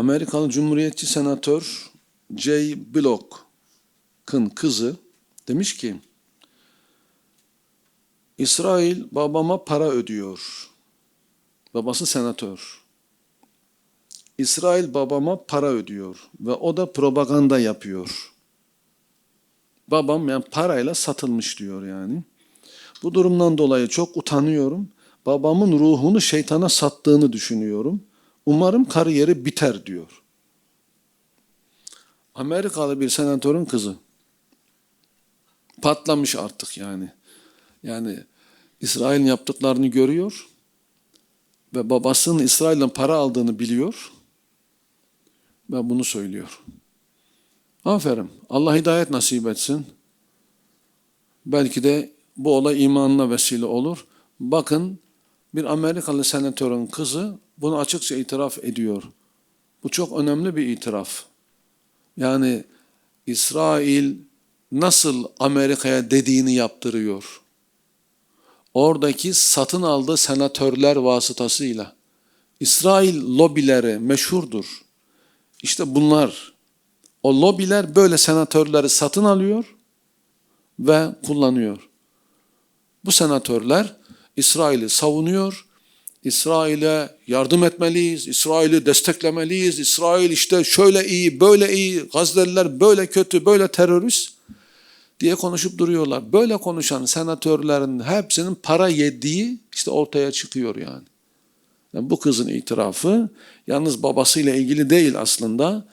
Amerikalı Cumhuriyetçi Senatör Jay Block'ın kızı demiş ki İsrail babama para ödüyor. Babası senatör. İsrail babama para ödüyor ve o da propaganda yapıyor. Babam yani parayla satılmış diyor yani. Bu durumdan dolayı çok utanıyorum. Babamın ruhunu şeytana sattığını düşünüyorum. Umarım kariyeri biter diyor. Amerikalı bir senatörün kızı. Patlamış artık yani. Yani İsrail'in yaptıklarını görüyor ve babasının İsrail'den para aldığını biliyor ve bunu söylüyor. Aferin. Allah hidayet nasip etsin. Belki de bu olay imanına vesile olur. Bakın bir Amerikalı senatörün kızı bunu açıkça itiraf ediyor. Bu çok önemli bir itiraf. Yani İsrail nasıl Amerika'ya dediğini yaptırıyor. Oradaki satın aldığı senatörler vasıtasıyla. İsrail lobileri meşhurdur. İşte bunlar. O lobiler böyle senatörleri satın alıyor ve kullanıyor. Bu senatörler İsrail'i savunuyor. İsrail'e yardım etmeliyiz, İsrail'i desteklemeliyiz, İsrail işte şöyle iyi, böyle iyi, Gazze'liler böyle kötü, böyle terörist diye konuşup duruyorlar. Böyle konuşan senatörlerin hepsinin para yediği işte ortaya çıkıyor yani. yani bu kızın itirafı yalnız babasıyla ilgili değil aslında.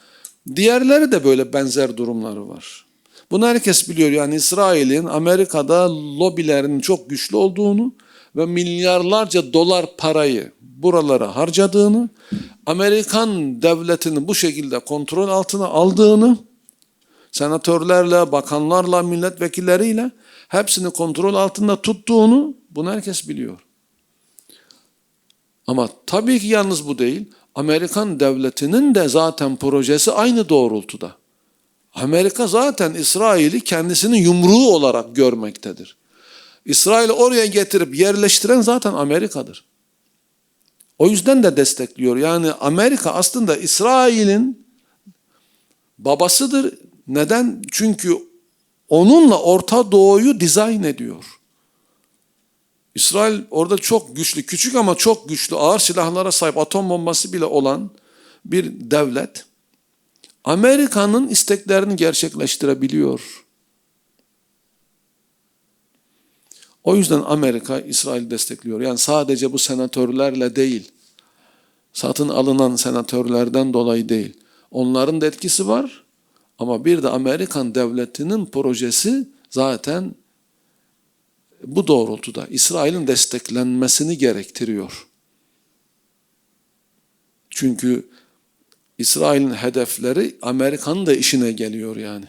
Diğerleri de böyle benzer durumları var. Bunu herkes biliyor yani İsrail'in Amerika'da lobilerinin çok güçlü olduğunu ve milyarlarca dolar parayı buralara harcadığını, Amerikan devletini bu şekilde kontrol altına aldığını, senatörlerle, bakanlarla, milletvekilleriyle hepsini kontrol altında tuttuğunu bunu herkes biliyor. Ama tabii ki yalnız bu değil. Amerikan devletinin de zaten projesi aynı doğrultuda. Amerika zaten İsrail'i kendisinin yumruğu olarak görmektedir. İsrail'i oraya getirip yerleştiren zaten Amerika'dır. O yüzden de destekliyor. Yani Amerika aslında İsrail'in babasıdır. Neden? Çünkü onunla Orta Doğu'yu dizayn ediyor. İsrail orada çok güçlü, küçük ama çok güçlü, ağır silahlara sahip, atom bombası bile olan bir devlet. Amerika'nın isteklerini gerçekleştirebiliyor. O yüzden Amerika İsrail destekliyor. Yani sadece bu senatörlerle değil, satın alınan senatörlerden dolayı değil. Onların da etkisi var ama bir de Amerikan devletinin projesi zaten bu doğrultuda İsrail'in desteklenmesini gerektiriyor. Çünkü İsrail'in hedefleri Amerika'nın da işine geliyor yani.